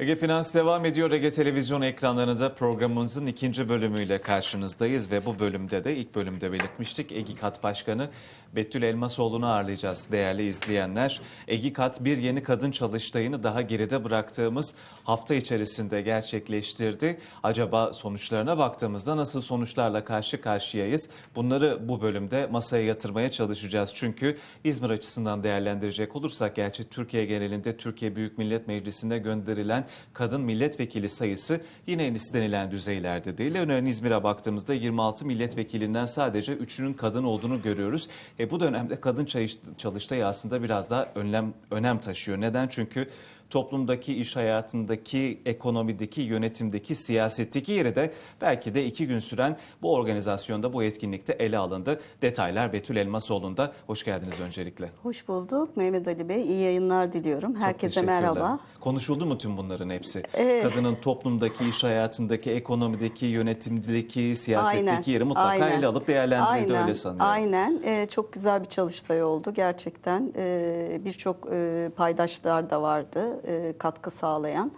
Ege Finans devam ediyor. Ege Televizyon ekranlarında programımızın ikinci bölümüyle karşınızdayız ve bu bölümde de ilk bölümde belirtmiştik. EGİKAT Başkanı Betül Elmasoğlu'nu ağırlayacağız değerli izleyenler. EGİKAT bir yeni kadın çalıştayını daha geride bıraktığımız hafta içerisinde gerçekleştirdi. Acaba sonuçlarına baktığımızda nasıl sonuçlarla karşı karşıyayız? Bunları bu bölümde masaya yatırmaya çalışacağız. Çünkü İzmir açısından değerlendirecek olursak gerçi Türkiye genelinde Türkiye Büyük Millet Meclisi'ne gönderilen kadın milletvekili sayısı yine en istenilen düzeylerde değil. Örneğin İzmir'e baktığımızda 26 milletvekilinden sadece 3'ünün kadın olduğunu görüyoruz. E bu dönemde kadın çalış- çalıştayı aslında biraz daha önlem, önem taşıyor. Neden? Çünkü toplumdaki, iş hayatındaki, ekonomideki, yönetimdeki, siyasetteki yeri de belki de iki gün süren bu organizasyonda, bu etkinlikte ele alındı. Detaylar Betül Elmasoğlu'nda. Hoş geldiniz öncelikle. Hoş bulduk Mehmet Ali Bey. İyi yayınlar diliyorum. Herkese merhaba. Konuşuldu mu tüm bunların hepsi? Evet. Kadının toplumdaki, iş hayatındaki, ekonomideki, yönetimdeki, siyasetteki Aynen, yeri mutlaka aynen. ele alıp değerlendirildi Aynen, öyle sanıyorum. Aynen. Ee, çok güzel bir çalıştay oldu gerçekten. Ee, Birçok e, paydaşlar da vardı e, katkı sağlayan.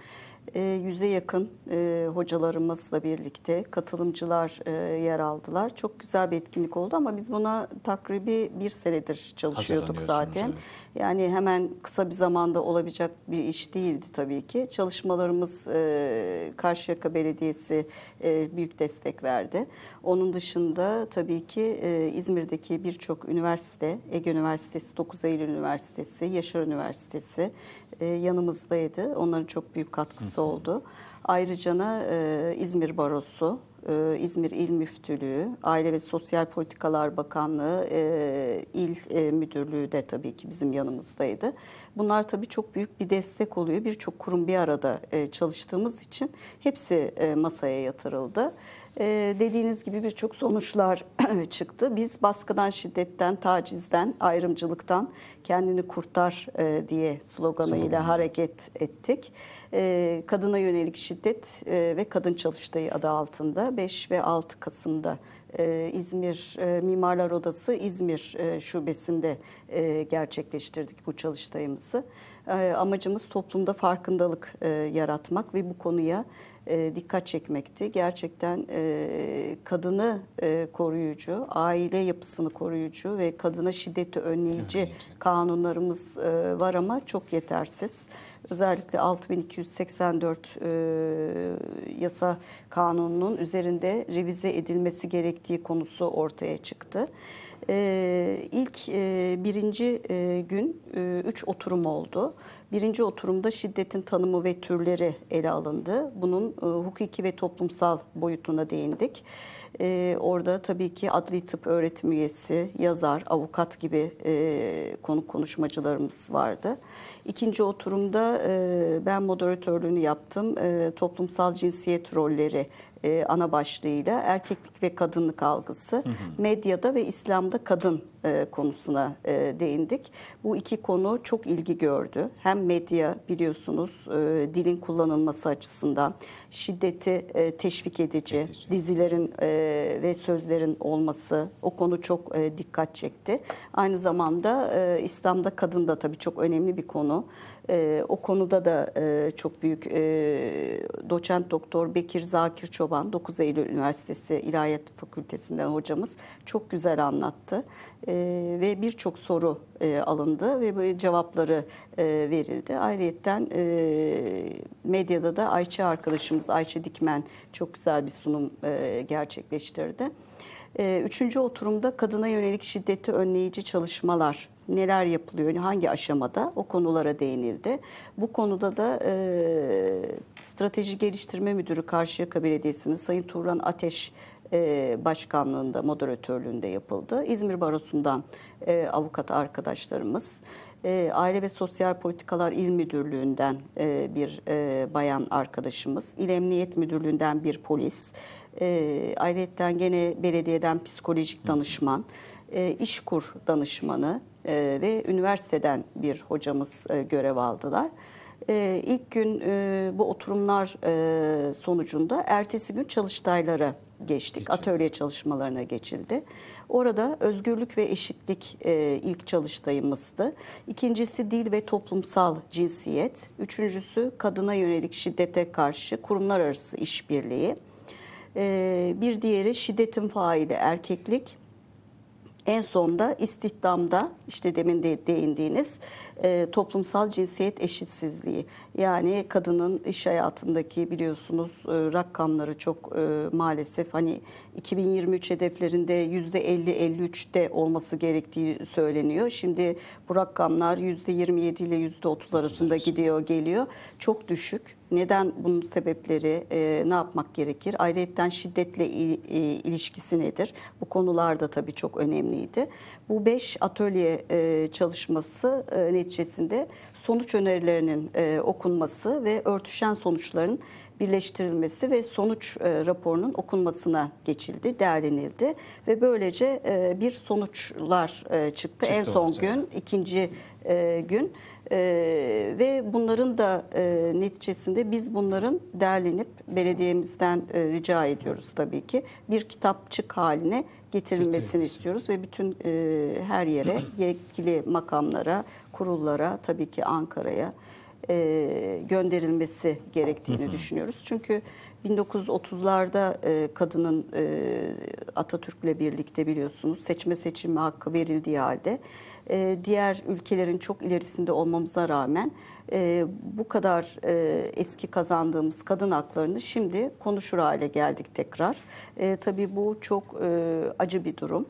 E, yüze yakın e, hocalarımızla birlikte katılımcılar e, yer aldılar. Çok güzel bir etkinlik oldu ama biz buna takribi bir senedir çalışıyorduk zaten. evet. Yani hemen kısa bir zamanda olabilecek bir iş değildi tabii ki. Çalışmalarımız e, Karşıyaka Belediyesi e, büyük destek verdi. Onun dışında tabii ki e, İzmir'deki birçok üniversite, Ege Üniversitesi, 9 Eylül Üniversitesi, Yaşar Üniversitesi e, yanımızdaydı. Onların çok büyük katkısı oldu. Ayrıca e, İzmir Barosu, e, İzmir İl Müftülüğü, Aile ve Sosyal Politikalar Bakanlığı, e, İl e, Müdürlüğü de tabii ki bizim yanımızdaydı. Bunlar tabii çok büyük bir destek oluyor. Birçok kurum bir arada e, çalıştığımız için hepsi e, masaya yatırıldı. E, dediğiniz gibi birçok sonuçlar çıktı. Biz baskıdan, şiddetten, tacizden, ayrımcılıktan kendini kurtar e, diye sloganıyla Slogan. hareket ettik. E, kadına yönelik şiddet e, ve kadın çalıştayı adı altında 5 ve 6 Kasım'da e, İzmir e, Mimarlar Odası İzmir e, şubesinde e, gerçekleştirdik bu çalıştayımızı. E, amacımız toplumda farkındalık e, yaratmak ve bu konuya e, dikkat çekmekti. Gerçekten e, kadını e, koruyucu, aile yapısını koruyucu ve kadına şiddeti önleyici Önleyici. kanunlarımız e, var ama çok yetersiz. Özellikle 6284 e, yasa kanununun üzerinde revize edilmesi gerektiği konusu ortaya çıktı. E, ilk birinci e, gün e, üç oturum oldu. Birinci oturumda şiddetin tanımı ve türleri ele alındı. Bunun e, hukuki ve toplumsal boyutuna değindik. E, orada tabii ki adli tıp öğretim üyesi, yazar, avukat gibi konuk konuşmacılarımız vardı. İkinci oturumda ben moderatörlüğünü yaptım. Toplumsal cinsiyet rolleri e, ana başlığıyla erkeklik ve kadınlık algısı, medyada ve İslam'da kadın e, konusuna e, değindik. Bu iki konu çok ilgi gördü. Hem medya biliyorsunuz e, dilin kullanılması açısından şiddeti e, teşvik edici, Edici. dizilerin e, ve sözlerin olması o konu çok e, dikkat çekti. Aynı zamanda e, İslam'da kadın da tabii çok önemli bir konu. E, o konuda da e, çok büyük e, doçent doktor Bekir Zakir Çoban 9 Eylül Üniversitesi İlahiyat Fakültesinden hocamız çok güzel anlattı. E, ve birçok soru e, alındı ve cevapları e, verildi. Ayrıyeten e, medyada da Ayça arkadaşımız Ayça Dikmen çok güzel bir sunum e, gerçekleştirdi. E, Üçüncü oturumda kadına yönelik şiddeti önleyici çalışmalar neler yapılıyor, hangi aşamada o konulara değinildi. Bu konuda da e, Strateji Geliştirme Müdürü Karşıyaka Belediyesi'nin Sayın Turan Ateş e, başkanlığında, moderatörlüğünde yapıldı. İzmir Barosu'ndan e, avukat arkadaşlarımız, e, Aile ve Sosyal Politikalar İl Müdürlüğü'nden e, bir e, bayan arkadaşımız, İl Emniyet Müdürlüğü'nden bir polis, e, ayrıca gene belediyeden psikolojik danışman, e, işkur danışmanı e, ve üniversiteden bir hocamız e, görev aldılar. E, ilk gün e, bu oturumlar e, sonucunda ertesi gün çalıştaylara geçtik. Geçildi. Atölye çalışmalarına geçildi. Orada özgürlük ve eşitlik e, ilk çalıştayımızdı. İkincisi dil ve toplumsal cinsiyet. Üçüncüsü kadına yönelik şiddete karşı kurumlar arası işbirliği. E, bir diğeri şiddetin faili erkeklik. En sonda istihdamda işte demin de değindiğiniz e, toplumsal cinsiyet eşitsizliği. Yani kadının iş hayatındaki biliyorsunuz e, rakamları çok e, maalesef hani 2023 hedeflerinde %50-53'te olması gerektiği söyleniyor. Şimdi bu rakamlar %27 ile %30 arasında arası. gidiyor geliyor. Çok düşük. Neden bunun sebepleri, e, ne yapmak gerekir? Ayrıca şiddetle il- e, ilişkisi nedir? Bu konular da tabii çok önemliydi. Bu beş atölye e, çalışması e, neticesinde sonuç önerilerinin e, okunması ve örtüşen sonuçların birleştirilmesi ve sonuç e, raporunun okunmasına geçildi, değerlenildi ve böylece e, bir sonuçlar e, çıktı. En Çıktı son ortaya. gün, ikinci e, gün e, ve bunların da e, neticesinde biz bunların derlenip belediyemizden e, rica ediyoruz tabii ki bir kitapçık haline getirilmesini Getirilmesi. istiyoruz ve bütün e, her yere yetkili makamlara, kurullara tabii ki Ankara'ya e, gönderilmesi gerektiğini düşünüyoruz. Çünkü 1930'larda e, kadının e, Atatürk'le birlikte biliyorsunuz seçme seçilme hakkı verildiği halde e, diğer ülkelerin çok ilerisinde olmamıza rağmen e, bu kadar e, eski kazandığımız kadın haklarını şimdi konuşur hale geldik tekrar. E, tabii bu çok e, acı bir durum.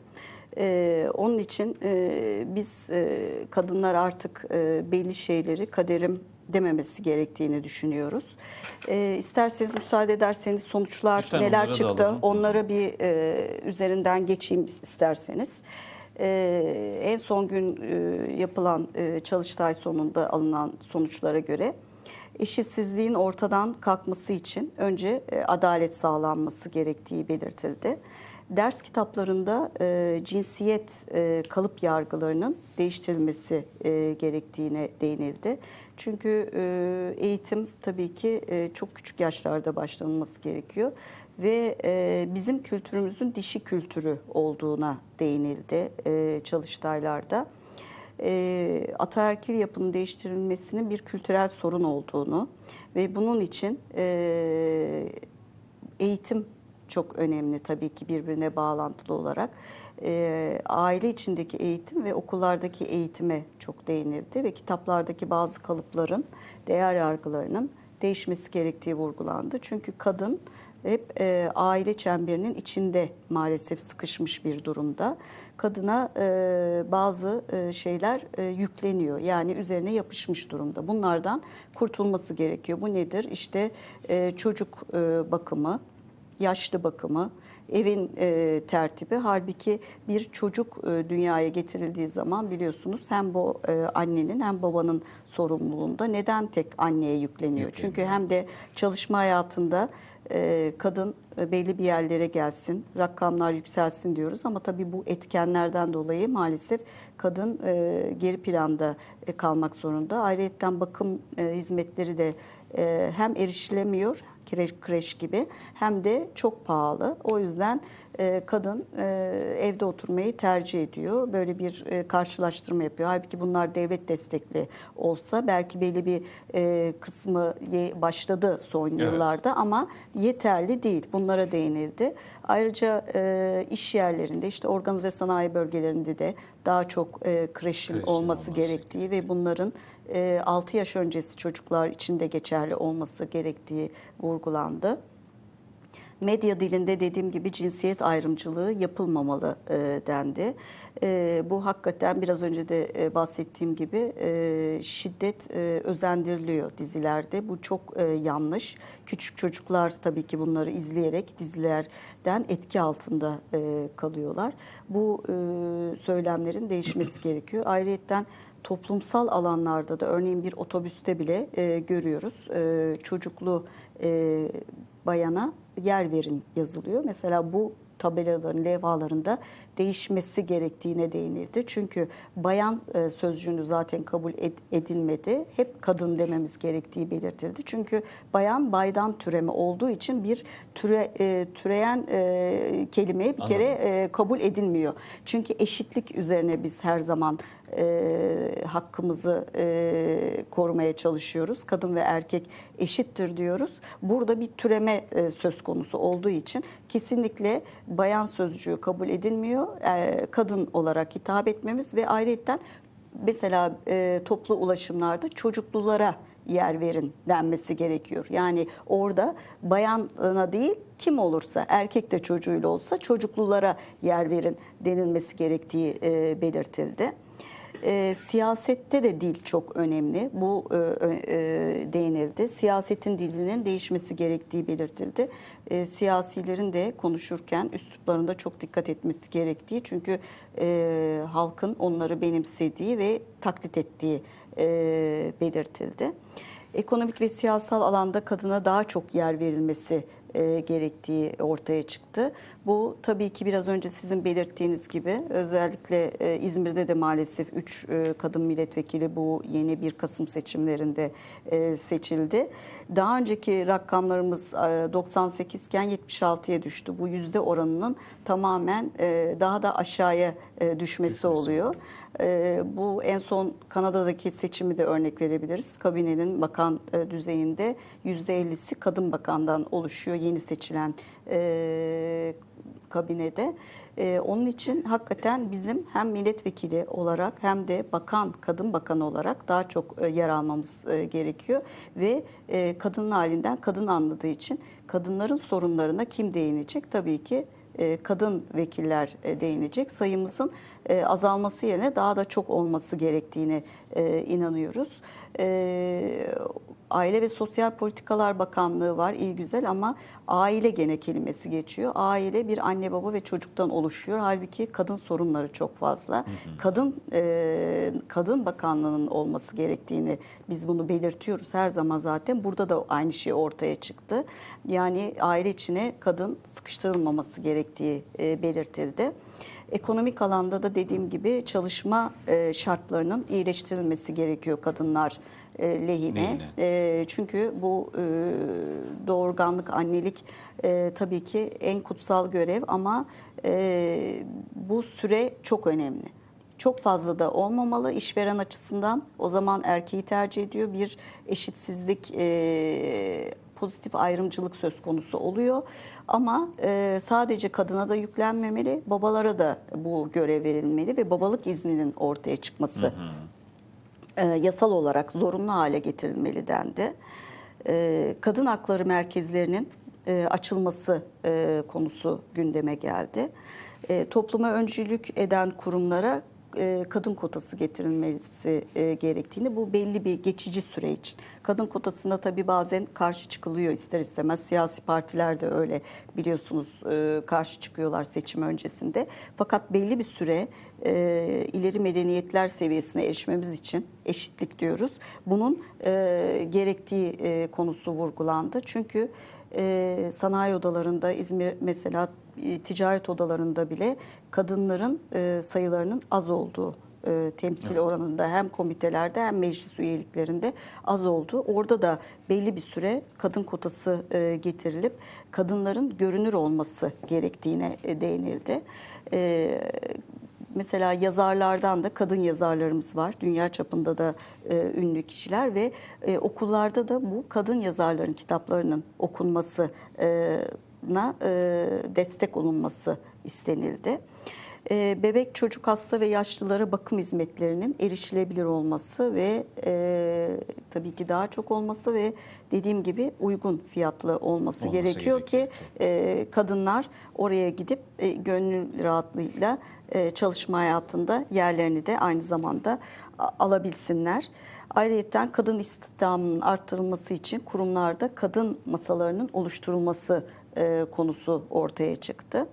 Ee, onun için e, biz e, kadınlar artık e, belli şeyleri kaderim dememesi gerektiğini düşünüyoruz. E, isterseniz müsaade ederseniz sonuçlar Lütfen neler çıktı onlara bir e, üzerinden geçeyim isterseniz. E, en son gün e, yapılan e, çalıştay sonunda alınan sonuçlara göre eşitsizliğin ortadan kalkması için önce e, adalet sağlanması gerektiği belirtildi. Ders kitaplarında e, cinsiyet e, kalıp yargılarının değiştirilmesi e, gerektiğine değinildi. Çünkü e, eğitim tabii ki e, çok küçük yaşlarda başlanılması gerekiyor ve e, bizim kültürümüzün dişi kültürü olduğuna değinildi e, çalıştaylarda e, ataerkil yapının değiştirilmesinin bir kültürel sorun olduğunu ve bunun için e, eğitim çok önemli tabii ki birbirine bağlantılı olarak. E, aile içindeki eğitim ve okullardaki eğitime çok değinildi ve kitaplardaki bazı kalıpların, değer yargılarının değişmesi gerektiği vurgulandı. Çünkü kadın hep e, aile çemberinin içinde maalesef sıkışmış bir durumda. Kadına e, bazı e, şeyler e, yükleniyor. Yani üzerine yapışmış durumda. Bunlardan kurtulması gerekiyor. Bu nedir? İşte e, çocuk e, bakımı, yaşlı bakımı, evin e, tertibi. Halbuki bir çocuk e, dünyaya getirildiği zaman biliyorsunuz hem bu e, annenin hem babanın sorumluluğunda. Neden tek anneye yükleniyor? Yükleniyor. Çünkü hem de çalışma hayatında e, kadın e, belli bir yerlere gelsin, rakamlar yükselsin diyoruz ama tabii bu etkenlerden dolayı maalesef kadın e, geri planda e, kalmak zorunda. Ayrıca bakım e, hizmetleri de e, hem erişilemiyor kreş, kreş gibi hem de çok pahalı. O yüzden e, kadın e, evde oturmayı tercih ediyor. Böyle bir e, karşılaştırma yapıyor. Halbuki bunlar devlet destekli olsa belki belli bir e, kısmı başladı son Evet. yıllarda ama yeterli değil. Bunlara değinildi. Ayrıca e, iş yerlerinde işte organize sanayi bölgelerinde de daha çok e, kreşin Kreşin olması olması gerektiği ve bunların e, 6 yaş öncesi çocuklar için de geçerli olması gerektiği vurgulandı. Medya dilinde dediğim gibi cinsiyet ayrımcılığı yapılmamalı e, dendi. E, bu hakikaten biraz önce de e, bahsettiğim gibi e, şiddet e, özendiriliyor dizilerde. Bu çok e, yanlış. Küçük çocuklar tabii ki bunları izleyerek dizilerden etki altında e, kalıyorlar. Bu e, söylemlerin değişmesi gerekiyor. Ayrıca toplumsal alanlarda da örneğin bir otobüste bile e, görüyoruz. E, çocuklu e, bayana yer verin yazılıyor. Mesela bu tabelaların, levhalarında değişmesi gerektiğine değinildi. Çünkü bayan e, sözcüğünü zaten kabul ed- edilmedi. Hep kadın dememiz gerektiği belirtildi. Çünkü bayan baydan türeme olduğu için bir türe e, türeyen e, kelime bir kere e, kabul edilmiyor. Çünkü eşitlik üzerine biz her zaman e, hakkımızı e, korumaya çalışıyoruz. Kadın ve erkek eşittir diyoruz. Burada bir türeme e, söz konusu olduğu için kesinlikle bayan sözcüğü kabul edilmiyor. E, kadın olarak hitap etmemiz ve ayrıca mesela e, toplu ulaşımlarda çocuklulara yer verin denmesi gerekiyor. Yani orada bayana değil kim olursa erkek de çocuğuyla olsa çocuklulara yer verin denilmesi gerektiği e, belirtildi. E, siyasette de dil çok önemli. Bu e, e, değinildi. Siyasetin dilinin değişmesi gerektiği belirtildi. E, siyasilerin de konuşurken üsluplarında çok dikkat etmesi gerektiği. Çünkü e, halkın onları benimsediği ve taklit ettiği e, belirtildi. Ekonomik ve siyasal alanda kadına daha çok yer verilmesi e, gerektiği ortaya çıktı. Bu tabii ki biraz önce sizin belirttiğiniz gibi özellikle e, İzmir'de de maalesef 3 kadın milletvekili bu yeni 1 Kasım seçimlerinde e, seçildi. Daha önceki rakamlarımız e, 98 iken 76'ya düştü. Bu yüzde oranının tamamen e, daha da aşağıya e, düşmesi, Düşmesi. oluyor. E, bu en son Kanada'daki seçimi de örnek verebiliriz. Kabinenin bakan e, düzeyinde %50'si kadın bakandan oluşuyor yeni seçilen e, kabinede. E, onun için hakikaten bizim hem milletvekili olarak hem de bakan, kadın bakanı olarak daha çok e, yer almamız e, gerekiyor. Ve e, kadının halinden kadın anladığı için kadınların sorunlarına kim değinecek? Tabii ki e, kadın vekiller e, değinecek. Sayımızın e, azalması yerine daha da çok olması gerektiğini inanıyoruz. Aile ve Sosyal Politikalar Bakanlığı var, iyi güzel ama aile gene kelimesi geçiyor. Aile bir anne baba ve çocuktan oluşuyor. Halbuki kadın sorunları çok fazla. Kadın e, kadın bakanlığının olması gerektiğini biz bunu belirtiyoruz her zaman zaten. Burada da aynı şey ortaya çıktı. Yani aile içine kadın sıkıştırılmaması gerektiği e, belirtildi. Ekonomik alanda da dediğim gibi çalışma şartlarının iyileştirilmesi gerekiyor kadınlar e, lehine. Lehine. E, çünkü bu e, doğurganlık, annelik e, tabii ki en kutsal görev ama e, bu süre çok önemli. Çok fazla da olmamalı işveren açısından. O zaman erkeği tercih ediyor. Bir eşitsizlik, e, pozitif ayrımcılık söz konusu oluyor. Ama e, sadece kadına da yüklenmemeli, babalara da bu görev verilmeli ve babalık izninin ortaya çıkması e, yasal olarak zorunlu hale getirilmeli dendi. E, kadın hakları merkezlerinin e, açılması e, konusu gündeme geldi. E, topluma öncülük eden kurumlara e, kadın kotası getirilmesi e, gerektiğini bu belli bir geçici süre için. Kadın kotasına tabii bazen karşı çıkılıyor ister istemez. Siyasi partiler de öyle biliyorsunuz e, karşı çıkıyorlar seçim öncesinde. Fakat belli bir süre e, ileri medeniyetler seviyesine erişmemiz için eşitlik diyoruz. Bunun e, gerektiği e, konusu vurgulandı. Çünkü e, sanayi odalarında İzmir mesela e, ticaret odalarında bile kadınların e, sayılarının az olduğu e, temsil oranında hem komitelerde hem meclis üyeliklerinde az oldu. Orada da belli bir süre kadın kotası e, getirilip kadınların görünür olması gerektiğine e, değinildi. E, Mesela yazarlardan da kadın yazarlarımız var. Dünya çapında da e, ünlü kişiler ve e, okullarda da bu kadın yazarların kitaplarının okunmasına e, destek olunması istenildi. E, bebek, çocuk, hasta ve yaşlılara bakım hizmetlerinin erişilebilir olması ve e, tabii ki daha çok olması ve dediğim gibi uygun fiyatlı olması, Olması gerekiyor gerekiyor, ki e, kadınlar oraya gidip e, gönül rahatlığıyla e, çalışma hayatında yerlerini de aynı zamanda alabilsinler. Ayrıca kadın istihdamının arttırılması için kurumlarda kadın masalarının oluşturulması e, konusu ortaya çıktı.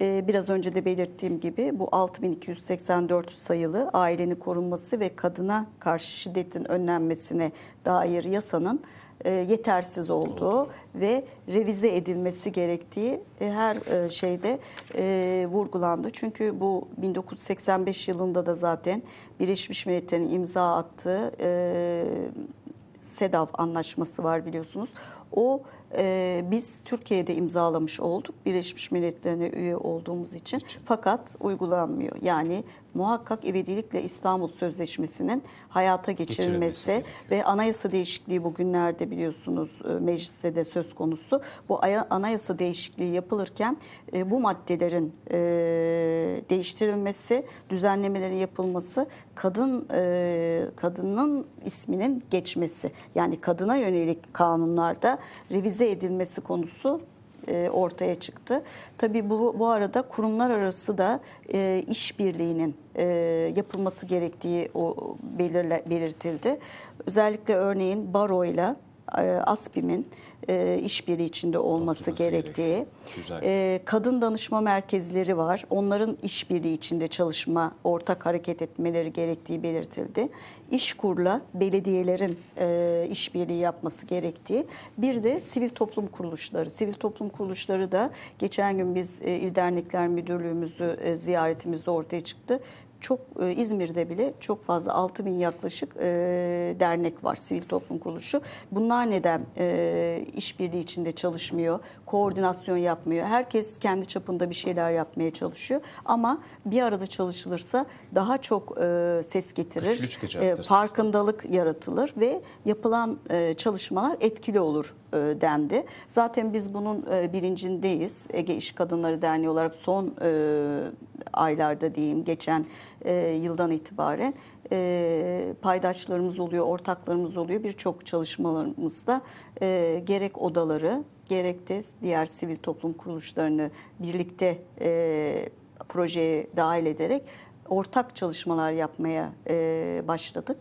E, Biraz önce de belirttiğim gibi bu 6284 sayılı ailenin korunması ve kadına karşı şiddetin önlenmesine dair yasanın e, yetersiz olduğu ve revize edilmesi gerektiği e, her e, şeyde vurgulandı. Çünkü bu 1985 yılında da zaten Birleşmiş Milletler'in imza attığı SEDAV anlaşması var biliyorsunuz. O e, biz Türkiye'de imzalamış olduk Birleşmiş Milletler'e üye olduğumuz için. Fakat uygulanmıyor. Yani muhakkak ivedilikle İstanbul Sözleşmesi'nin hayata Geçirilmesi ve anayasa değişikliği bugünlerde biliyorsunuz e, mecliste de söz konusu. Bu aya- anayasa değişikliği yapılırken e, bu maddelerin e, değiştirilmesi, düzenlemelerin yapılması, kadın kadının isminin geçmesi yani kadına yönelik kanunlarda revize edilmesi konusu e, ortaya çıktı. Tabii bu, bu arada kurumlar arası da e, işbirliğinin e, yapılması gerektiği o belirle, belirtildi. Özellikle örneğin baroyla e, ASBİM'in e, işbirliği içinde olması Oturması gerektiği. Güzel. E, kadın danışma merkezleri var. Onların işbirliği içinde çalışma, ortak hareket etmeleri gerektiği belirtildi. İşkur'la belediyelerin e, işbirliği yapması gerektiği. Bir de sivil toplum kuruluşları. Sivil toplum kuruluşları da geçen gün biz e, İl Dernekler Müdürlüğümüzü e, ziyaretimizde ortaya çıktı çok e, İzmir'de bile çok fazla 6 bin yaklaşık e, dernek var, sivil toplum kuruluşu. Bunlar neden e, işbirliği içinde çalışmıyor, koordinasyon yapmıyor? Herkes kendi çapında bir şeyler yapmaya çalışıyor. Ama bir arada çalışılırsa daha çok e, ses getirir, Güçlü e, farkındalık yaratılır ve yapılan e, çalışmalar etkili olur e, dendi. Zaten biz bunun e, bilincindeyiz. Ege İş Kadınları Derneği olarak son e, aylarda diyeyim, geçen e, yıldan itibaren e, paydaşlarımız oluyor, ortaklarımız oluyor. Birçok çalışmalarımızda e, gerek odaları gerek de diğer sivil toplum kuruluşlarını birlikte e, projeye dahil ederek ortak çalışmalar yapmaya e, başladık.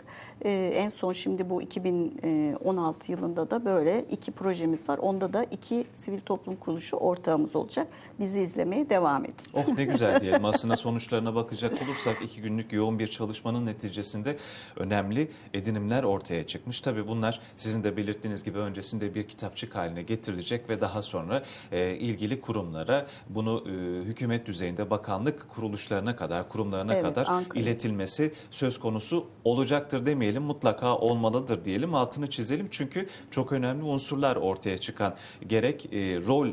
E, en son şimdi bu 2016 yılında da böyle iki projemiz var. Onda da iki sivil toplum kuruluşu ortağımız olacak. Bizi izlemeye devam edin. Oh ne güzel diyelim. Aslında sonuçlarına bakacak olursak iki günlük yoğun bir çalışmanın neticesinde önemli edinimler ortaya çıkmış. Tabii bunlar sizin de belirttiğiniz gibi öncesinde bir kitapçık haline getirilecek ve daha sonra e, ilgili kurumlara bunu e, hükümet düzeyinde bakanlık kuruluşlarına kadar, kurumlarına Evet, kadar Ankara. iletilmesi söz konusu olacaktır demeyelim. Mutlaka olmalıdır diyelim. Altını çizelim. Çünkü çok önemli unsurlar ortaya çıkan gerek e, rol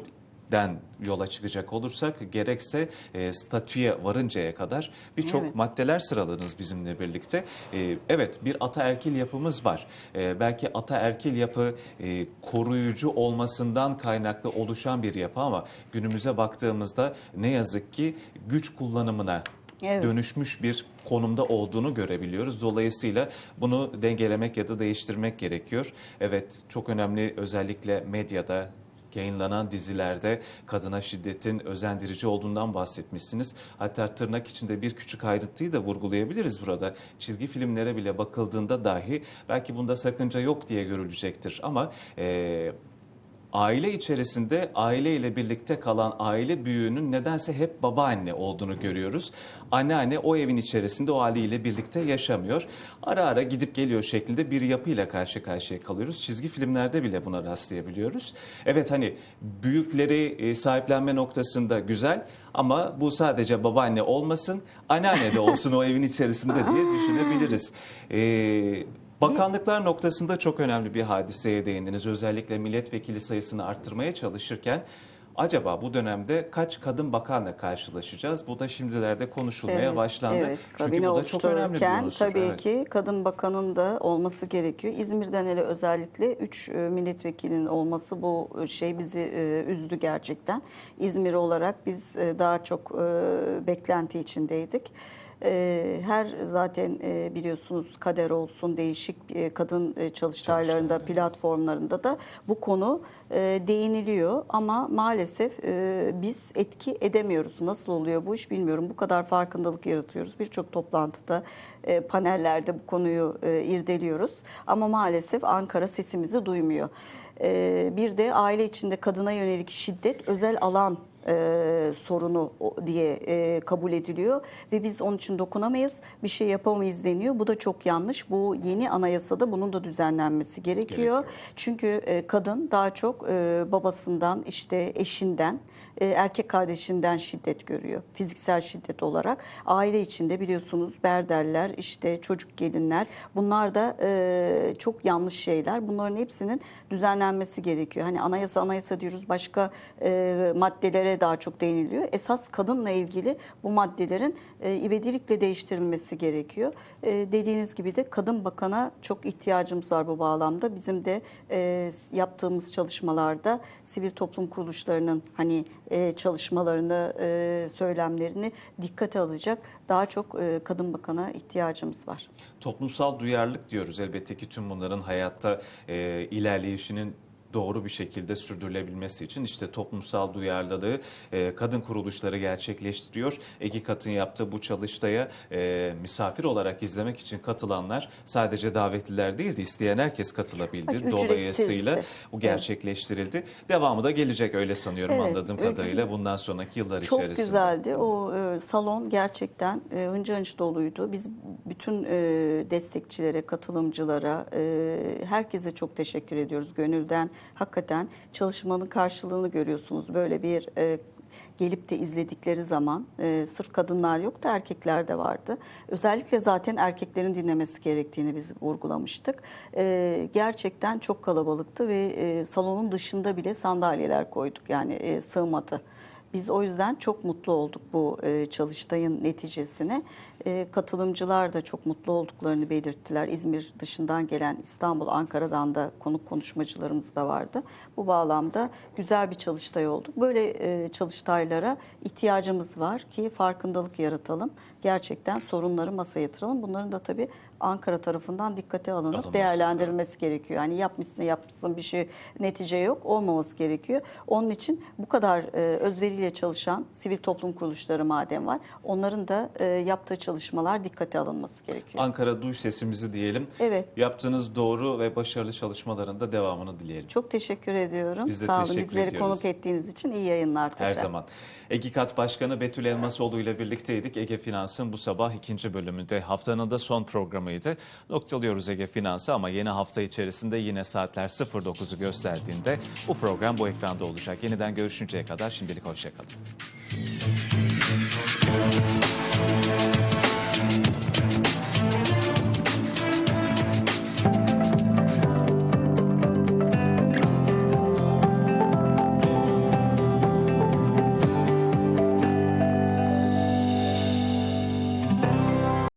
den yola çıkacak olursak gerekse e, statüye varıncaya kadar birçok Evet. maddeler sıraladınız bizimle birlikte. E, evet bir ataerkil yapımız var. E, belki ataerkil yapı e, koruyucu olmasından kaynaklı oluşan bir yapı ama günümüze baktığımızda ne yazık ki güç kullanımına Evet. dönüşmüş bir konumda olduğunu görebiliyoruz. Dolayısıyla bunu dengelemek ya da değiştirmek gerekiyor. Evet çok önemli özellikle medyada yayınlanan dizilerde kadına şiddetin özendirici olduğundan bahsetmişsiniz. Hatta tırnak içinde bir küçük ayrıntıyı da vurgulayabiliriz burada. Çizgi filmlere bile bakıldığında dahi belki bunda sakınca yok diye görülecektir. Ama eee aile içerisinde aile ile birlikte kalan aile büyüğünün nedense hep babaanne olduğunu görüyoruz. Anneanne o evin içerisinde o aileyle birlikte yaşamıyor. Ara ara gidip geliyor şeklinde bir yapıyla karşı karşıya kalıyoruz. Çizgi filmlerde bile buna rastlayabiliyoruz. Evet hani büyükleri e, sahiplenme noktasında güzel ama bu sadece babaanne olmasın, anneanne de olsun o evin içerisinde diye düşünebiliriz. Ee, Bakanlıklar noktasında çok önemli bir hadiseye değindiniz. Özellikle milletvekili sayısını arttırmaya çalışırken acaba bu dönemde kaç kadın bakanla karşılaşacağız? Bu da şimdilerde konuşulmaya Evet, başlandı. evet. Çünkü bu da çok önemli bir unsur. Tabii Evet. ki kadın bakanın da olması gerekiyor. İzmir'den hele özellikle 3 milletvekilinin olması bu e, şey bizi e, üzdü gerçekten. İzmir olarak biz e, daha çok e, beklenti içindeydik. E, Her zaten e, biliyorsunuz kader olsun değişik e, kadın e, çalıştaylarında, platformlarında da bu konu e, değiniliyor ama maalesef e, biz etki edemiyoruz. Nasıl oluyor bu iş bilmiyorum. Bu kadar farkındalık yaratıyoruz. Birçok toplantıda, e, panellerde bu konuyu e, irdeliyoruz ama maalesef Ankara sesimizi duymuyor. E, Bir de aile içinde kadına yönelik şiddet özel alan e, sorunu diye e, kabul ediliyor ve biz onun için dokunamayız, bir şey yapamayız deniyor. Bu da çok yanlış. Bu yeni anayasada bunun da düzenlenmesi gerekiyor. Gerekiyor. Çünkü e, kadın daha çok e, babasından, işte eşinden, e, erkek kardeşinden şiddet görüyor. Fiziksel şiddet olarak. Aile içinde biliyorsunuz berderler, işte çocuk gelinler bunlar da e, çok yanlış şeyler. Bunların hepsinin düzenlenmesi gerekiyor. Hani anayasa anayasa diyoruz başka e, maddelere daha çok değiniliyor. Esas kadınla ilgili bu maddelerin e, ivedilikle değiştirilmesi gerekiyor. Dediğiniz gibi de kadın bakana çok ihtiyacımız var bu bağlamda. Bizim de yaptığımız çalışmalarda sivil toplum kuruluşlarının hani e, çalışmalarını, e, söylemlerini dikkate alacak daha çok e, kadın bakana ihtiyacımız var. Toplumsal duyarlılık diyoruz. Elbette ki tüm bunların hayatta ilerleyişinin doğru bir şekilde sürdürülebilmesi için işte toplumsal duyarlılığı e, kadın kuruluşları gerçekleştiriyor. EGİKAT'ın yaptığı bu çalıştaya e, misafir olarak izlemek için katılanlar sadece davetliler değildi. isteyen herkes katılabildi. Ücretsizdi. Dolayısıyla bu gerçekleştirildi. Devamı da gelecek öyle sanıyorum Evet, anladığım kadarıyla bundan sonraki yıllar Çok içerisinde. güzeldi. O e, salon gerçekten e, hınca hınç doluydu. Biz bütün e, destekçilere, katılımcılara, e, herkese çok teşekkür ediyoruz gönülden. Hakikaten çalışmanın karşılığını görüyorsunuz. Böyle bir e, gelip de izledikleri zaman e, sırf kadınlar yoktu, erkekler de vardı. Özellikle zaten erkeklerin dinlemesi gerektiğini biz vurgulamıştık. E, gerçekten çok kalabalıktı ve e, salonun dışında bile sandalyeler koyduk yani e, sığmadı. Biz o yüzden çok mutlu olduk bu e, çalıştayın neticesine. E, katılımcılar da çok mutlu olduklarını belirttiler. İzmir dışından gelen İstanbul, Ankara'dan da konuk konuşmacılarımız da vardı. Bu bağlamda güzel bir çalıştay oldu. Böyle e, çalıştaylara ihtiyacımız var ki farkındalık yaratalım. Gerçekten sorunları masaya yatıralım. Bunların da tabii Ankara tarafından dikkate alınıp değerlendirilmesi gerekiyor. Yani yapmışsın yapmışsın bir şey netice yok olmaması gerekiyor. Onun için bu kadar e, özveriyle çalışan sivil toplum kuruluşları madem var onların da e, yaptığı çalışmalar dikkate alınması gerekiyor. Ankara duy sesimizi diyelim. Evet. Yaptığınız doğru ve başarılı çalışmaların da devamını dileyelim. Çok teşekkür ediyorum. Biz de Sağ olun teşekkür bizleri ediyoruz. konuk ettiğiniz için iyi yayınlar tekrar. Her zaman. EGİKAT Başkanı Betül Elmasoğlu ile birlikteydik. Ege Finans'ın bu sabah ikinci bölümünde haftanın da son programıydı. Noktalıyoruz Ege Finans'ı ama yeni hafta içerisinde yine saatler 09'u gösterdiğinde bu program bu ekranda olacak. Yeniden görüşünceye kadar şimdilik hoşçakalın.